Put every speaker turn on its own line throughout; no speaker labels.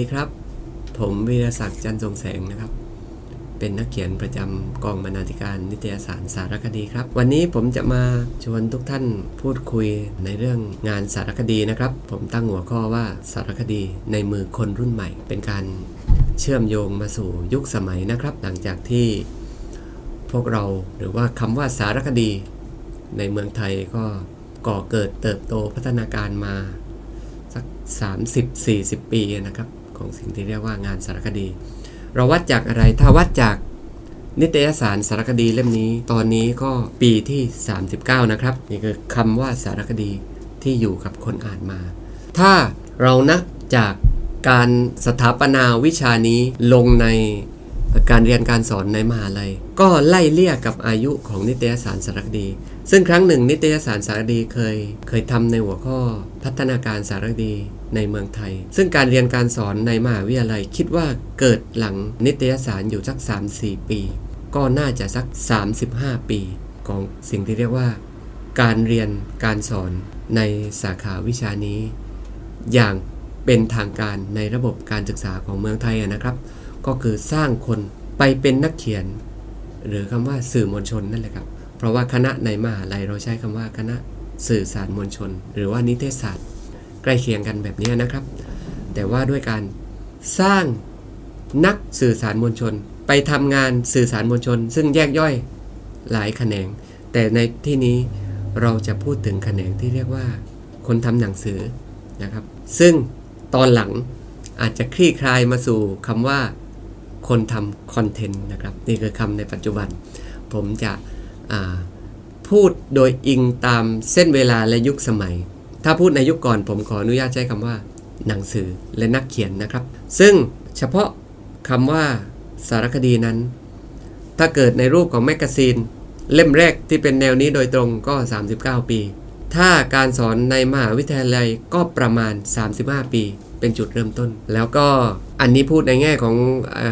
ดีครับ ผมวีรศักดิ์จันทร์ทรงแสงนะครับ เป็นนักเขียนประจำกองบรรณาธิการนิตยสารสารคดีครับ วันนี้ผมจะมาชวนทุกท่านพูดคุยในเรื่องงานสารคดีนะครับ ผมตั้งหัวข้อว่าสารคดีในมือคนรุ่นใหม่ เป็นการเชื่อมโยงมาสู่ยุคสมัยนะครับ หลังจากที่พวกเราหรือว่าคำว่าสารคดี ในเมืองไทยก็ก่อเกิดเติบโตพัฒนาการมาสัก 30-40 ปีนะครับ ของสิ่งที่เรียกว่างานสารคดี เราวัดจากอะไรถ้าวัดจากนิตยสารสารคดีเล่มนี้ ตอนนี้ก็ปีที่ 39 นะครับ นี่คือคำว่าสารคดีที่อยู่กับคนอ่านมา ถ้าเรานับจากการสถาปนาวิชานี้ลงในการเรียนการสอนในมหาลัย ก็ไล่เลี่ยกับอายุของนิตยสารสารคดี ซึ่งครั้งหนึ่งนิตยสารสารคดีเคยเคยทำในหัวข้อพัฒนาการสารคดี ในเมืองไทย ซึ่งการเรียนการสอนในมหาวิทยาลัยคิดว่าเกิดหลังนิตยสารอยู่สัก 3-4 ปี ก็น่าจะสัก 35 ปีของสิ่งที่เรียกว่า การเรียนการสอนในสาขาวิชานี้ อย่างเป็นทางการในระบบการศึกษาของเมืองไทยนะครับ ก็คือสร้างคนไปเป็นนักเขียน หรือคำว่าสื่อมวลชนนั่นแหละครับ เพราะว่าคณะในมหาลัยเราใช้คำว่าคณะสื่อสารมวลชน หรือว่านิเทศศาสตร์ ใกล้เคียงกันแบบนี้นะครับ แต่ว่าด้วยการสร้างนักสื่อสารมวลชน ไปทำงานสื่อสารมวลชน ซึ่งแยกย่อยหลายแขนง แต่ในที่นี้เราจะพูดถึงแขนงที่เรียกว่า คนทำหนังสือนะครับ ซึ่งตอนหลังอาจจะคลี่คลายมาสู่คำว่าคนทำคอนเทนต์นะครับ นี่คือคำในปัจจุบัน ผมจะพูดโดยอิงตามเส้นเวลาและยุคสมัย ถ้าพูดในยุคก่อนผมขออนุญาตใช้คำว่า หนังสือและนักเขียนนะครับ ซึ่งเฉพาะคำว่าสารคดีนั้น ถ้าเกิดในรูปของแมกกาซีน เล่มแรกที่เป็นแนวนี้โดยตรงก็ 39 ปี ถ้าการสอนในมหาวิทยาลัยก็ประมาณ 35 ปี เป็นจุดเริ่มต้น แล้วก็อันนี้พูดในแง่ของอ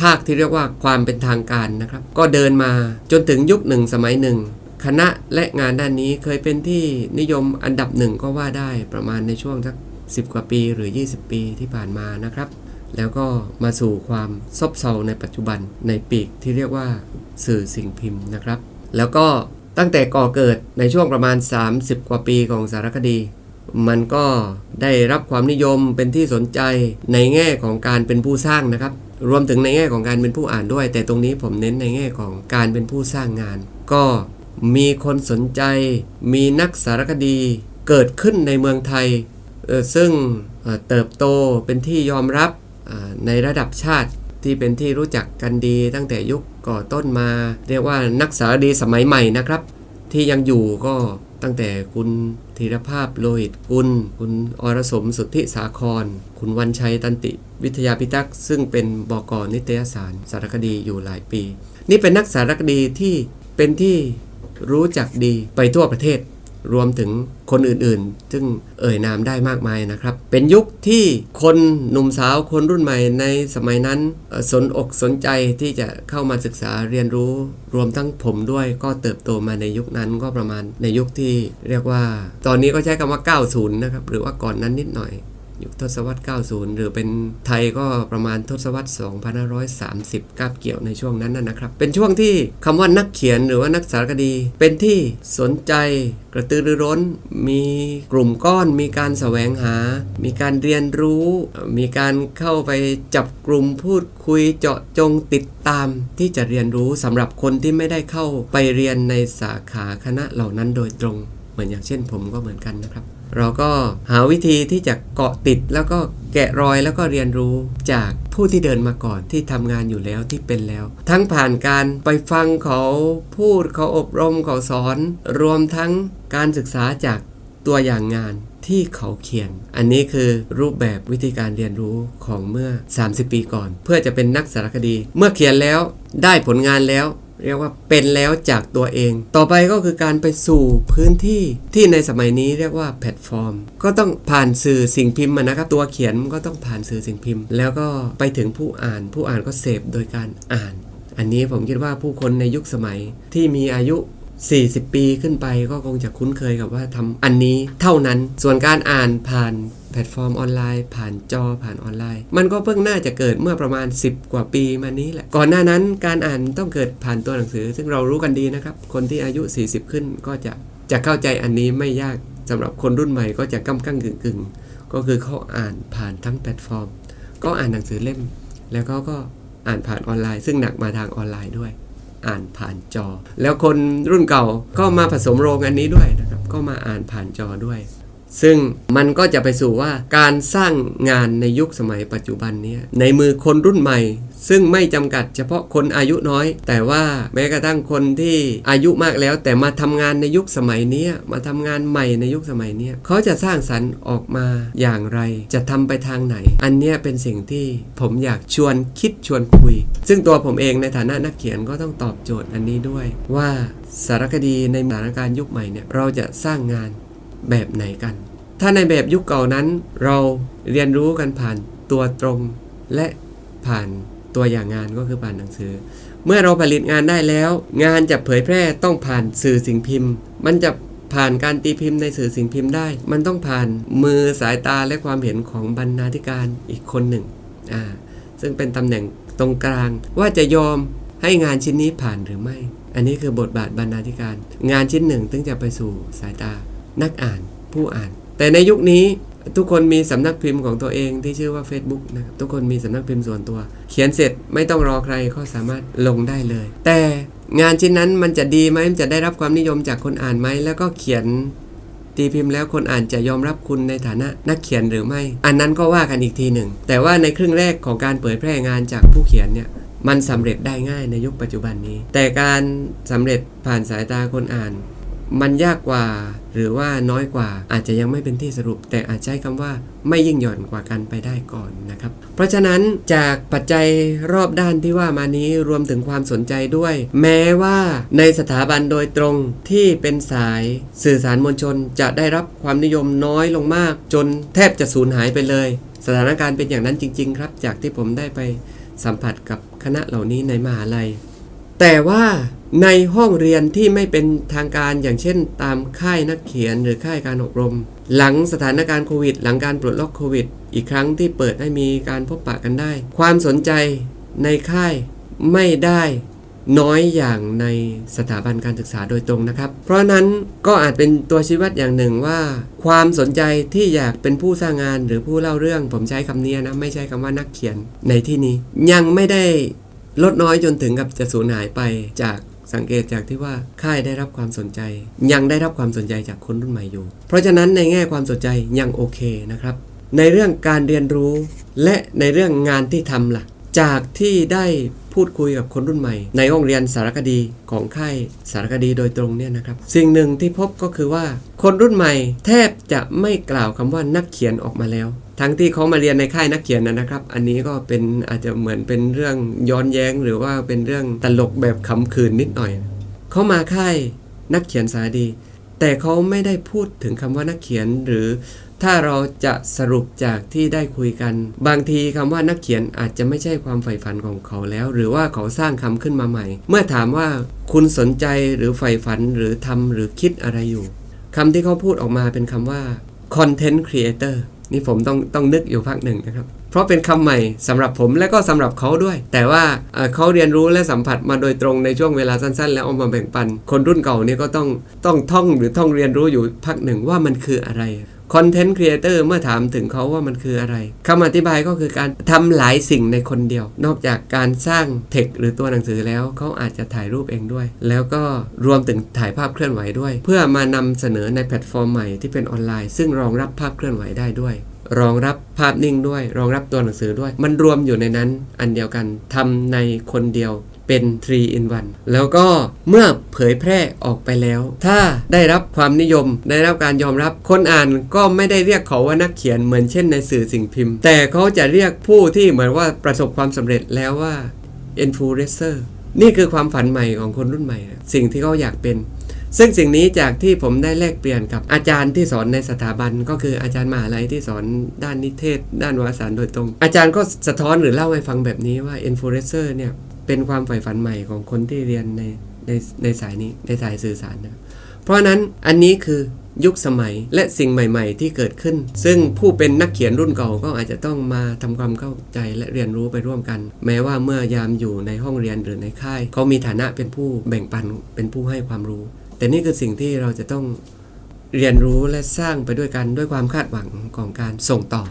ภาคที่เรียกว่าความเป็นทางการนะครับ ก็เดินมาจนถึงยุคหนึ่งสมัยหนึ่ง คณะและงานด้านนี้เคยเป็นที่นิยมอันดับหนึ่งก็ว่าได้ประมาณในช่วงสัก 10 กว่าปีหรือ 20 ปีที่ผ่านมานะครับ แล้วก็มาสู่ความซบเซาในปัจจุบันในปีกที่เรียกว่าสื่อสิ่งพิมพ์นะครับ แล้วก็ตั้งแต่ก่อเกิดในช่วงประมาณ 30 กว่าปีของสารคดี มันก็ได้รับความนิยมเป็นที่สนใจในแง่ของการเป็นผู้สร้างนะครับ รวมถึงในแง่ของการเป็นผู้อ่านด้วย แต่ตรงนี้ผมเน้นในแง่ของการเป็นผู้สร้างงาน ก็ มีคนสนใจ มีนักสารคดีเกิดขึ้นในเมืองไทย ซึ่งเติบโตเป็นที่ยอมรับในระดับชาติที่เป็นที่รู้จักกันดีตั้งแต่ยุคก่อต้นมา เรียกว่านักสารคดีสมัยใหม่นะครับ ที่ยังอยู่ก็ตั้งแต่คุณธีรภาพโลหิตกุล คุณอรสมสุทธิสาคร คุณวันชัยตันติ วิทยาพิทักษ์ซึ่งเป็นบกนิตยสารสารคดีอยู่หลายปี นี่เป็นนักสารคดีที่เป็นที่ รู้จักดีไปทั่วประเทศ รวมถึงคนอื่นๆ ซึ่งเอ่ยนามได้มากมายนะครับ เป็นยุคที่คนหนุ่มสาวคนรุ่นใหม่ในสมัยนั้นสนอกสนใจที่จะเข้ามาศึกษาเรียนรู้ รวมทั้งผมด้วยก็เติบโตมาในยุคนั้นก็ประมาณในยุคที่เรียกว่า ตอนนี้ก็ใช้คำว่า 90 นะครับ หรือว่าก่อนนั้นนิดหน่อย ยุคทศวรรษ 90 หรือเป็นไทยก็ประมาณทศวรรษ 2530กาบเกี่ยวในช่วงนั้นนะครับ เป็นช่วงที่คำว่านักเขียนหรือว่านักสารคดี เป็นที่สนใจกระตือรือร้น มีกลุ่มก้อน มีการแสวงหา มีการเรียนรู้ มีการเข้าไปจับกลุ่มพูดคุยเจาะจงติดตาม ที่จะเรียนรู้สำหรับคนที่ไม่ได้เข้าไปเรียนในสาขาคณะเหล่านั้นโดยตรง เหมือนอย่างเช่นผมก็เหมือนกันนะครับ เราก็หาวิธีที่จะเกาะติดแล้วก็แกะรอยแล้วก็เรียนรู้จากผู้ที่เดินมาก่อนที่ทำงานอยู่แล้วที่เป็นแล้ว ทั้งผ่านการไปฟังเขาพูดเขาอบรมเขาสอน รวมทั้งการศึกษาจากตัวอย่างงานที่เขาเขียน อันนี้คือรูปแบบวิธีการเรียนรู้ของเมื่อ 30 ปีก่อน เพื่อจะเป็นนักสารคดี เมื่อเขียนแล้วได้ผลงานแล้ว เรียกว่าเป็นแล้วจากตัวเอง ต่อไปก็คือการไปสู่พื้นที่ที่ในสมัยนี้เรียกว่าแพลตฟอร์ม ก็ต้องผ่านสื่อสิ่งพิมพ์นะครับตัวเขียนมันก็ต้องผ่านสื่อสิ่งพิมพ์ แล้วก็ไปถึงผู้อ่าน ผู้อ่านก็เสพโดยการอ่าน อันนี้ผมคิดว่าผู้คนในยุคสมัยที่มีอายุ 40 ปีขึ้นไปก็คงจะคุ้นเคยกับว่าทำอันนี้เท่านั้นส่วนการอ่านผ่านแพลตฟอร์มออนไลน์ ผ่านจอผ่านออนไลน์ มันก็เพิ่งน่าจะเกิดเมื่อประมาณ 10 กว่าปีมานี้แหละ ก่อนหน้านั้นการอ่านต้องเกิดผ่านตัวหนังสือ ซึ่งเรารู้กันดีนะครับ คนที่อายุ 40 ขึ้นก็จะจะเข้าใจอันนี้ไม่ยากสำหรับคนรุ่นใหม่ก็จะก้ำกั้งกึ่งกึ่งก็คือเขาอ่านผ่านทั้งแพลตฟอร์ม ก็อ่านหนังสือเล่ม แล้วเขาก็อ่านผ่านออนไลน์ ซึ่งหนักมาทางออนไลน์ด้วย อ่านผ่านจอ แล้วคนรุ่นเก่าก็มาผสมโรงอันนี้ด้วยนะครับ ก็มาอ่านผ่านจอด้วย ซึ่งมันก็จะไปสู่ว่าการสร้างงานในยุคสมัยปัจจุบันนี้ในมือคนรุ่นใหม่ ซึ่งไม่จำกัดเฉพาะคนอายุน้อย แต่ว่าแม้กระทั่งคนที่อายุมากแล้ว แต่มาทำงานในยุคสมัยนี้มาทำงานใหม่ในยุคสมัยนี้เขาจะสร้างสรรค์ออกมาอย่างไร จะทำไปทางไหน อันนี้เป็นสิ่งที่ผมอยากชวนคิดชวนคุย ซึ่งตัวผมเองในฐานะนักเขียนก็ต้องตอบโจทย์อันนี้ด้วย ว่าสารคดีในสถานการณ์ยุคใหม่เนี่ยเราจะสร้างงาน แบบไหนกัน ถ้าในแบบยุคเก่านั้น เราเรียนรู้กันผ่านตัวตรงและผ่านตัวอย่างงานก็คือผ่านหนังสือ เมื่อเราผลิตงานได้แล้ว งานจะเผยแพร่ต้องผ่านสื่อสิ่งพิมพ์ มันจะผ่านการตีพิมพ์ในสื่อสิ่งพิมพ์ได้ มันต้องผ่านมือสายตาและความเห็นของบรรณาธิการอีกคนหนึ่งอ่าซึ่งเป็นตำแหน่งตรงกลาง ว่าจะยอมให้งานชิ้นนี้ผ่านหรือไม่ อันนี้คือบทบาทบรรณาธิการ งานชิ้นหนึ่งถึงจะไปสู่สายตา นักอ่านผู้อ่าน แต่ในยุคนี้ทุกคนมีสำนักพิมพ์ของตัวเองที่ชื่อว่า Facebook นะครับทุกคนมีสำนักพิมพ์ส่วนตัว เขียนเสร็จไม่ต้องรอใครก็สามารถลงได้เลย แต่งานชิ้นนั้นมันจะดีไหมมันจะได้รับความนิยมจากคนอ่านไหมแล้วก็เขียนตีพิมพ์แล้วคนอ่านจะยอมรับคุณในฐานะนักเขียนหรือไม่ อันนั้นก็ว่ากันอีกทีหนึ่ง แต่ว่าในครึ่งแรกของการเผยแพร่งานจากผู้เขียนเนี่ยมันสำเร็จได้ง่ายในยุคปัจจุบันนี้ แต่การสำเร็จผ่านสายตาคนอ่าน มันยากกว่า หรือว่าน้อยกว่า อาจจะยังไม่เป็นที่สรุป แต่อาจใช้คำว่าไม่ยิ่งหย่อนกว่ากันไปได้ก่อนนะครับ เพราะฉะนั้นจากปัจจัยรอบด้านที่ว่ามานี้รวมถึงความสนใจด้วย แม้ว่าในสถาบันโดยตรงที่เป็นสายสื่อสารมวลชนจะได้รับความนิยมน้อยลงมาก จนแทบจะสูญหายไปเลย สถานการณ์เป็นอย่างนั้นจริง ๆ ครับ จากที่ผมได้ไปสัมผัสกับคณะเหล่านี้ในมหาลัย แต่ว่า ในห้องเรียนที่ไม่เป็นทางการอย่างเช่น ตามค่ายนักเขียนหรือค่ายการอบรม หลังสถานการณ์โควิด หลังการปลดล็อกโควิด อีกครั้งที่เปิดให้มีการพบปะกันได้ ความสนใจในค่ายไม่ได้น้อยอย่างในสถาบันการศึกษาโดยตรงนะครับ เพราะนั้นก็อาจเป็นตัวชี้วัดอย่างหนึ่งว่า ความสนใจที่อยากเป็นผู้สร้างงานหรือผู้เล่าเรื่อง ผมใช้คำนี้นะไม่ใช่คำว่านักเขียนในที่นี้ ยังไม่ได้ลดน้อยจนถึงกับจะสูญหายไปจาก สังเกตจากที่ว่าค่ายได้รับความสนใจ ยังได้รับความสนใจจากคนรุ่นใหม่อยู่ เพราะฉะนั้นในแง่ความสนใจยังโอเคนะครับ ในเรื่องการเรียนรู้ และในเรื่องงานที่ทำล่ะ จากที่ได้พูดคุยกับคนรุ่นใหม่ ในห้องเรียนสารคดีของค่ายสารคดีโดยตรงเนี่ยนะครับ สิ่งหนึ่งที่พบก็คือว่า คนรุ่นใหม่แทบจะไม่กล่าวคำว่านักเขียนออกมาแล้ว ทั้งที่เขามาเรียนในค่ายนักเขียนนะครับ อันนี้ก็เป็นอาจจะเหมือนเป็นเรื่องย้อนแย้ง หรือว่าเป็นเรื่องตลกแบบขำขืนนิดหน่อย เขามาค่ายนักเขียนสาดี แต่เขาไม่ได้พูดถึงคำว่านักเขียนหรือถ้าเราจะสรุปจากที่ได้คุยกัน บางทีคำว่านักเขียนอาจจะไม่ใช่ความใฝ่ฝันของเขาแล้ว หรือว่าเขาสร้างคำขึ้นมาใหม่ เมื่อถามว่าคุณสนใจหรือใฝ่ฝันหรือทำหรือคิดอะไรอยู่คำที่เขาพูดออกมาเป็นคำว่า content creator นี่ผมต้องต้องนึกอยู่พักหนึ่งนะครับ เพราะเป็นคำใหม่สำหรับผมและก็สำหรับเขาด้วย แต่ว่าเเขาเรียนรู้และสัมผัสมาโดยตรงในช่วงเวลาสั้น ๆ แล้วเอามาแบ่งปัน คนรุ่นเก่าเนี่ยก็ต้องต้องท่องหรือท่องเรียนรู้อยู่พักหนึ่งว่ามันคืออะไรคอนเทนต์ครีเอเตอร์เมื่อถามถึงเขาว่ามันคืออะไรคำอธิบายก็คือการทำหลายสิ่งในคนเดียว นอกจากการสร้างเทคหรือตัวหนังสือแล้วเขาอาจจะถ่ายรูปเองด้วย แล้วก็รวมถึงถ่ายภาพเคลื่อนไหวด้วย เพื่อมานำเสนอในแพลตฟอร์มใหม่ที่เป็นออนไลน์ ซึ่งรองรับภาพเคลื่อนไหวได้ด้วย รองรับภาพนิ่งด้วย รองรับตัวหนังสือด้วย มันรวมอยู่ในนั้นอันเดียวกันทำในคนเดียวเป็น 3 in 1 แล้วก็เมื่อเผยแพร่ออกไปแล้ว ถ้าได้รับความนิยม ได้รับการยอมรับ คนอ่านก็ไม่ได้เรียกเขาว่านักเขียนเหมือนเช่นในสื่อสิ่งพิมพ์ แต่เขาจะเรียกผู้ที่เหมือนว่าประสบความสำเร็จแล้วว่า influencer นี่คือความฝันใหม่ของคนรุ่นใหม่ สิ่งที่เขาอยากเป็น ซึ่งสิ่งนี้จากที่ผมได้แลกเปลี่ยนกับอาจารย์ที่สอนในสถาบัน ก็คืออาจารย์มหาลัยที่สอนด้านนิเทศ ด้านวารสารโดยตรง อาจารย์ก็สะท้อนหรือเล่าให้ฟังแบบนี้ว่า influencer เนี่ยเป็นความใฝ่ฝันใหม่ของคนที่เรียนในในในสายนี้ในสายสื่อสารนะเพราะนั้นอันนี้คือยุคสมัยและสิ่งใหม่ ๆ ที่เกิดขึ้น ซึ่งผู้เป็นนักเขียนรุ่นเก่าก็อาจจะต้องมาทำความเข้าใจและเรียนรู้ไปร่วมกัน แม้ว่าเมื่อยามอยู่ในห้องเรียนหรือในค่าย เขามีฐานะเป็นผู้แบ่งปันเป็นผู้ให้ความรู้ แต่นี่คือสิ่งที่เราจะต้องเรียนรู้และสร้างไปด้วยกันด้วยความคาดหวังของการส่งต่อ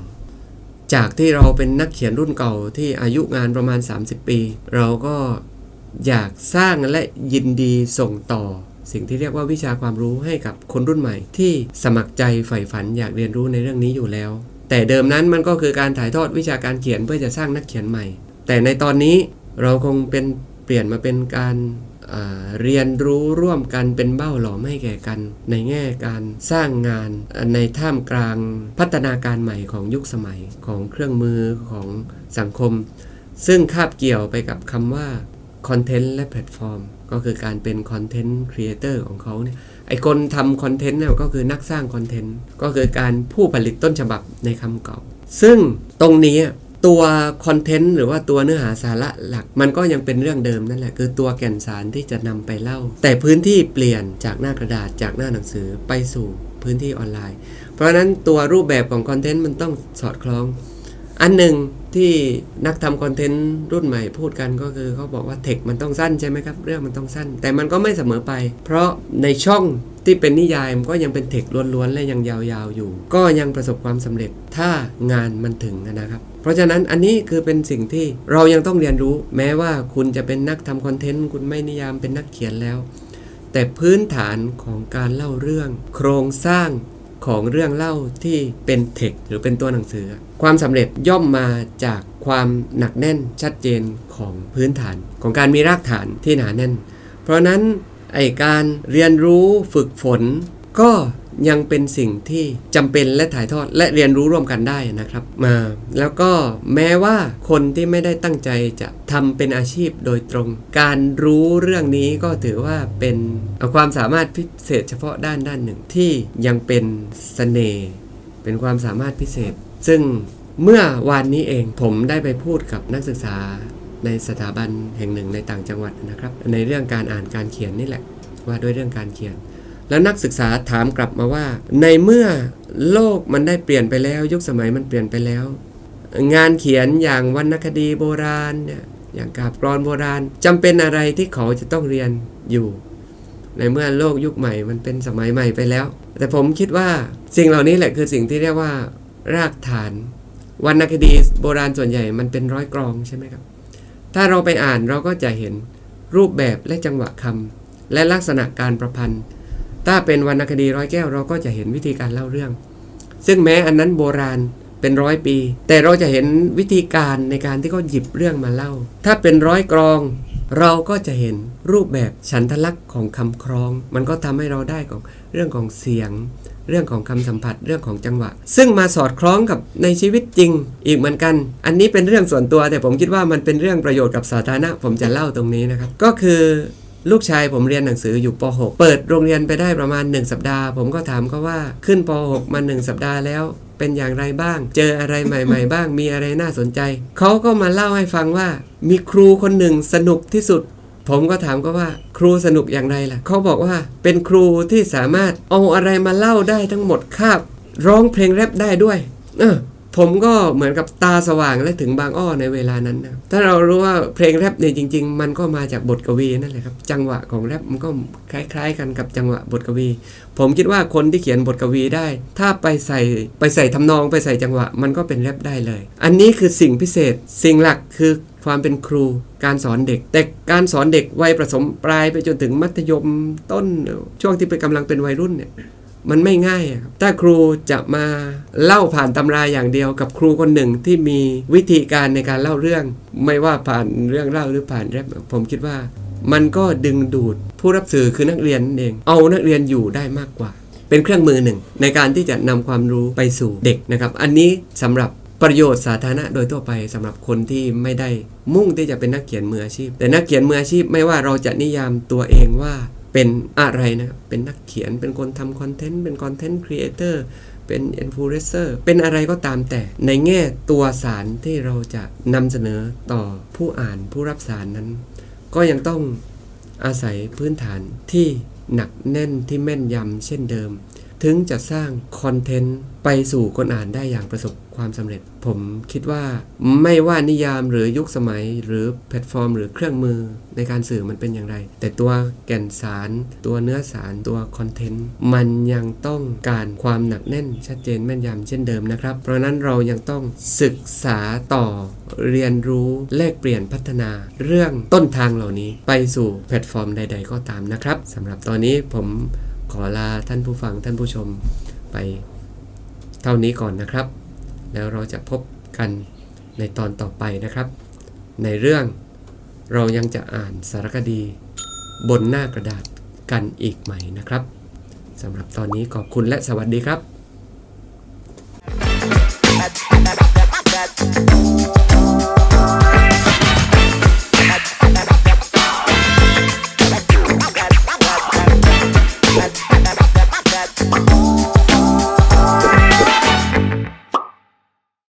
จากที่เราเป็นนักเขียนรุ่นเก่าที่อายุงานประมาณ 30 ปี เราก็อยากสร้างและยินดีส่งต่อ สิ่งที่เรียกว่าวิชาความรู้ให้กับคนรุ่นใหม่ ที่สมัครใจใฝ่ฝันอยากเรียนรู้ในเรื่องนี้อยู่แล้ว แต่เดิมนั้นมันก็คือการถ่ายทอดวิชาการเขียนเพื่อจะสร้างนักเขียนใหม่ แต่ในตอนนี้เราคงเป็นเปลี่ยนมาเป็นการ เรียนรู้ร่วมกันเป็นเบ้าหลอมให้แก่กัน ในแง่การสร้างงานในท่ามกลางพัฒนาการใหม่ของยุคสมัยของเครื่องมือของสังคม ซึ่งคาบเกี่ยวไปกับคำว่าคอนเทนต์และแพลตฟอร์ม ก็คือการเป็นคอนเทนต์ครีเอเตอร์ของเขาเนี่ยไอคนทำคอนเทนต์เนี่ยก็คือนักสร้างคอนเทนต์ก็คือการผู้ผลิตต้นฉบับในคำเก่า ซึ่งตรงนี้ ตัวคอนเทนต์หรือว่าตัวเนื้อหาสาระหลัก มันก็ยังเป็นเรื่องเดิมนั่นแหละ คือตัวแก่นสารที่จะนำไปเล่า แต่พื้นที่เปลี่ยนจากหน้ากระดาษจากหน้าหนังสือไปสู่พื้นที่ออนไลน์ เพราะฉะนั้นตัวรูปแบบของคอนเทนต์มันต้องสอดคล้อง อันหนึ่งที่นักทำคอนเทนต์รุ่นใหม่พูดกันก็คือเขาบอกว่าเทคมันต้องสั้นใช่ไหมครับ เรื่องมันต้องสั้น แต่มันก็ไม่เสมอไป เพราะในช่องที่เป็นนิยายมันก็ยังเป็นเทคล้วนๆ และยังยาวๆอยู่ ก็ยังประสบความสำเร็จถ้างานมันถึงนะครับ เพราะฉะนั้นอันนี้คือเป็นสิ่งที่เรายังต้องเรียนรู้ แม้ว่าคุณจะเป็นนักทำคอนเทนต์คุณไม่นิยามเป็นนักเขียนแล้ว แต่พื้นฐานของการเล่าเรื่อง โครงสร้าง ของเรื่องเล่าที่เป็นเทคหรือเป็นตัวหนังสือ ความสำเร็จย่อมมาจากความหนักแน่นชัดเจนของพื้นฐาน ของการมีรากฐานที่หนาแน่น เพราะนั้นไอการเรียนรู้ฝึกฝนก็ ยังเป็นสิ่งที่จำเป็นและถ่ายทอดและเรียนรู้ร่วมกันได้นะครับมาแล้วก็แม้ว่าคนที่ไม่ได้ตั้งใจจะทำเป็นอาชีพโดยตรง การรู้เรื่องนี้ก็ถือว่าเป็นความสามารถพิเศษเฉพาะด้านด้านหนึ่งที่ยังเป็นสเสน่ห์เป็นความสามารถพิเศษ ซึ่งเมื่อวานนี้เองผมได้ไปพูดกับนักศึกษาในสถาบันแห่งหนึ่งในต่างจังหวัดนะครับ ในเรื่องการอ่านการเขียนนี่แหละว่าด้วยเรื่องการเขียน แล้วนักศึกษาถามกลับมาว่า ในเมื่อโลกมันได้เปลี่ยนไปแล้ว ยุคสมัยมันเปลี่ยนไปแล้ว งานเขียนอย่างวรรณคดีโบราณเนี่ยอย่างกาบกรอนโบราณจำเป็นอะไรที่เขาจะต้องเรียนอยู่ ในเมื่อโลกยุคใหม่มันเป็นสมัยใหม่ไปแล้ว แต่ผมคิดว่าสิ่งเหล่านี้แหละคือสิ่งที่เรียกว่า รากฐานวรรณคดีโบราณส่วนใหญ่มันเป็นร้อยกรองใช่ไหมครับ ถ้าเราไปอ่านเราก็จะเห็นรูปแบบและจังหวะคำและลักษณะการประพันธ์ ถ้าเป็นวรรณคดีร้อยแก้วเราก็จะเห็นวิธีการเล่าเรื่อง ซึ่งแม้อันนั้นโบราณเป็นร้อยปี แต่เราจะเห็นวิธีการในการที่เขาหยิบเรื่องมาเล่า ถ้าเป็นร้อยกรอง เราก็จะเห็นรูปแบบฉันทลักษณ์ของคำครอง มันก็ทำให้เราได้ของเรื่องของเสียง เรื่องของคำสัมผัสเรื่องของจังหวะ ซึ่งมาสอดคล้องกับในชีวิตจริงอีกเหมือนกัน อันนี้เป็นเรื่องส่วนตัวแต่ผมคิดว่ามันเป็นเรื่องประโยชน์กับสาธารณะผมจะเล่าตรงนี้นะครับ ก็คือ ลูกชายผมเรียนหนังสืออยู่ป .6 เปิดโรงเรียนไปได้ประมาณ 1 สัปดาห์ ผมก็ถามเขาว่าขึ้นป .6 มา1สัปดาห์แล้วเป็นอย่างไรบ้าง เจออะไรใหม่ ๆ บ้าง มีอะไรน่าสนใจ เขาก็มาเล่าให้ฟังว่า มีครูคนหนึ่งสนุกที่สุด ผมก็ถามก็ว่าครูสนุกอย่างไรล่ะ เขาบอกว่าเป็นครูที่สามารถเอาอะไรมาเล่าได้ทั้งหมดคาบร้องเพลงแรปได้ด้วย เออ ผมก็เหมือนกับตาสว่างและถึงบางอ้อในเวลานั้นนะถ้าเรารู้ว่าเพลงแรปเนี่ยจริง ๆ มันก็มาจากบทกวีนั่นแหละครับ จังหวะของแรปมันก็คล้ายๆ กันกับจังหวะบทกวี ผมคิดว่าคนที่เขียนบทกวีได้ ถ้าไปใส่ไปใส่ทำนองไปใส่จังหวะ มันก็เป็นแรปได้เลย อันนี้คือสิ่งพิเศษ สิ่งหลักคือความเป็นครูการสอนเด็ก แต่การสอนเด็กวัยประสมปลายไปจนถึงมัธยมต้นช่วงที่เป็นกำลังเป็นวัยรุ่นเนี่ย มันไม่ง่ายครับถ้าครูจะมาเล่าผ่านตำราอย่างเดียวกับครูคนหนึ่งที่มีวิธีการในการเล่าเรื่อง ไม่ว่าผ่านเรื่องเล่าหรือผ่านแรปผมคิดว่า มันก็ดึงดูดผู้รับสื่อคือนักเรียนนั่นเอง เอานักเรียนอยู่ได้มากกว่า เป็นเครื่องมือหนึ่ง ในการที่จะนำความรู้ไปสู่เด็กนะครับ อันนี้สำหรับประโยชน์สาธารณะโดยทั่วไปสำหรับคนที่ไม่ได้มุ่งที่จะเป็นนักเขียนมืออาชีพ แต่นักเขียนมืออาชีพไม่ว่าเราจะนิยามตัวเองว่า เป็นอะไรนะครับเป็นนักเขียนเป็นคนทำคอนเทนต์เป็นคอนเทนต์ครีเอเตอร์เป็นอินฟลูเอนเซอร์เป็นอะไรก็ตามแต่ ในแง่ตัวสารที่เราจะนำเสนอต่อผู้อ่านผู้รับสารนั้น ก็ยังต้องอาศัยพื้นฐานที่หนักแน่นที่แม่นยำเช่นเดิม ถึงจะสร้างคอนเทนต์ไปสู่คนอ่านได้อย่างประสบความสำเร็จ ผมคิดว่าไม่ว่านิยามหรือยุคสมัยหรือแพลตฟอร์ม หรือเครื่องมือในการสื่อมันเป็นอย่างไร แต่ตัวแก่นสาร ตัวเนื้อสารตัวคอนเทนต์มันยังต้องการความหนักแน่น ชัดเจนแม่นยำเช่นเดิมนะครับ เพราะฉะนั้นเรายังต้องศึกษาต่อเรียนรู้แลกเปลี่ยนพัฒนาเรื่องต้นทางเหล่านี้ไปสู่แพลตฟอร์มใด ๆ ก็ตามนะครับสำหรับตอนนี้ผม ขอลาท่านผู้ฟังท่านผู้ชมไปเท่านี้ก่อนนะครับ แล้วเราจะพบกันในตอนต่อไปนะครับ ในเรื่องเรายังจะอ่านสารคดี บนหน้ากระดาษกันอีกไหมนะครับสำหรับตอนนี้ขอบคุณและสวัสดีครับ